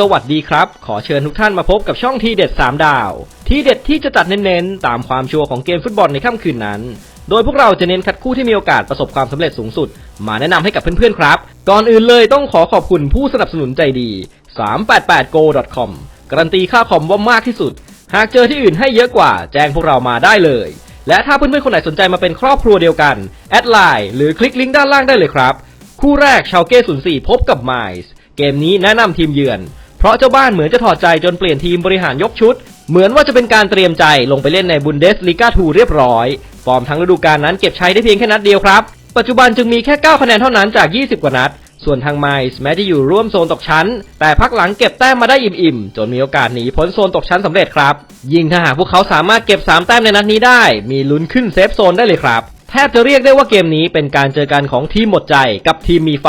สวัสดีครับ ขอเชิญทุกท่านมาพบกับช่องทีเด็ด 3 ดาว ทีเด็ดที่จะจัดเน้นๆ ตามความชัวร์ของเกมฟุตบอลในค่ำคืนนั้น โดยพวกเราจะเน้นคัดคู่ที่มีโอกาสประสบความสำเร็จสูงสุด มาแนะนำให้กับเพื่อนๆครับ ก่อนอื่นเลยต้องขอขอบคุณผู้สนับสนุนใจดี 388go.com การันตีค่าคอมว่ามากที่สุด หากเจอที่อื่นให้เยอะกว่า แจ้งพวกเรามาได้เลย และถ้าเพื่อนๆคนไหนสนใจมาเป็นครอบครัวเดียวกันแอดไลน์หรือคลิกลิงก์ด้านล่างได้เลยครับ คู่แรกชาวเก้04พบกับไมซ์เกมนี้แนะนำทีมเยือน เพราะเจ้าบ้านเหมือนจะถอดใจจนเปลี่ยนทีมบริหารยกชุด เหมือนว่าจะเป็นการเตรียมใจลงไปเล่นในบุนเดสลีกา2เรียบร้อย ฟอร์มทั้งฤดูกาลนั้นเก็บใช้ได้เพียงแค่นัดเดียวครับ ปัจจุบันจึงมีแค่ 9 คะแนนเท่านั้นจาก 20 กว่านัด ส่วนทางไมซ์แม้จะอยู่ร่วมโซนตกชั้น แต่พักหลังเก็บแต้มมาได้อิ่มๆ จนมีโอกาสหนีพ้นโซนตกชั้นสำเร็จครับ ยิ่งถ้าหากพวกเขาสามารถเก็บ 3 แต้มในนัดนี้ได้ มีลุ้นขึ้นเซฟโซนได้เลยครับแทบจะเรียกได้ว่าเกมนี้เป็นการเจอกันของทีมหมดใจกับทีมมีไฟ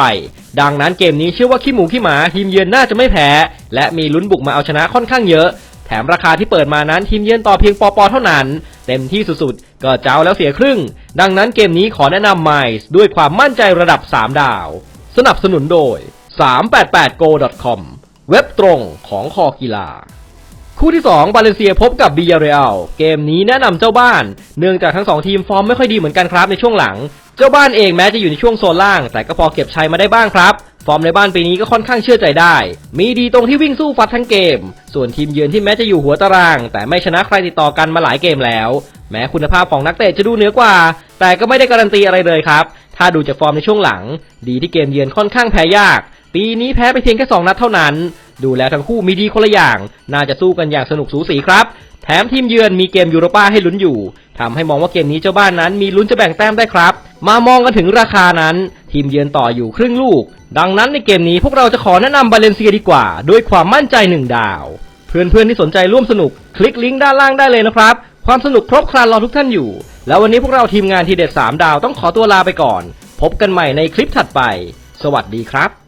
ดังนั้นเกมนี้เชื่อว่าขี้หมูขี้หมาทีมเยือนน่าจะไม่แพ้ และมีลุ้นบุกมาเอาชนะค่อนข้างเยอะ แถมราคาที่เปิดมานั้นทีมเยือนต่อเพียงปอปอเท่านั้น เต็มที่สุดๆ ก็เจ้าแล้วเสียครึ่ง ดังนั้นเกมนี้ขอแนะนำไมซ์ด้วยความมั่นใจระดับ 3 ดาว สนับสนุนโดย 388go.com เว็บตรงของคอกีฬาคู่ที่ 2 บาเลเซียพบกับบียาเรอัลเกมนี้แนะนำเจ้าบ้าน เนื่องจากทั้งสองทีมฟอร์มไม่ค่อยดีเหมือนกันครับในช่วงหลัง เจ้าบ้านเองแม้จะอยู่ในช่วงโซนล่าง แต่ก็พอเก็บชัยมาได้บ้างครับ ฟอร์มในบ้านปีนี้ก็ค่อนข้างเชื่อใจได้ มีดีตรงที่วิ่งสู้ฟัดทั้งเกม ส่วนทีมเยือนที่แม้จะอยู่หัวตาราง แต่ไม่ชนะใครติดต่อกันมาหลายเกมแล้ว แม้คุณภาพของนักเตะจะดูเหนือกว่า แต่ก็ไม่ได้การันตีอะไรเลยครับ ถ้าดูจากฟอร์มในช่วงหลัง ดีที่เกมเยือนค่อนข้างแพ้ยาก ปีนี้แพ้ไปเพียงแค่สองนัดเท่านั้น ดูแล้วทั้งคู่มีดีคนละอย่าง น่าจะสู้กันอย่างสนุกสูสีครับ แถมทีมเยือนมีเกมยูโรป้าให้ลุ้นอยู่ทำให้มองว่าเกมนี้เจ้าบ้านนั้นมีลุ้นจะแบ่งแต้มได้ครับ มามองกันถึงราคานั้น ทีมเยือนต่ออยู่ครึ่งลูก ดังนั้นในเกมนี้พวกเราจะขอแนะนำบาเลนเซียดีกว่า ด้วยความมั่นใจหนึ่งดาว เพื่อนๆที่สนใจร่วมสนุก คลิกลิงก์ด้านล่างได้เลยนะครับ ความสนุกครบครันรอทุกท่านอยู่ แล้ววันนี้พวกเราทีมงานทีเด็ด3ดาวต้องขอตัวลาไปก่อน พบกันใหม่ในคลิปถัดไป สวัสดีครับ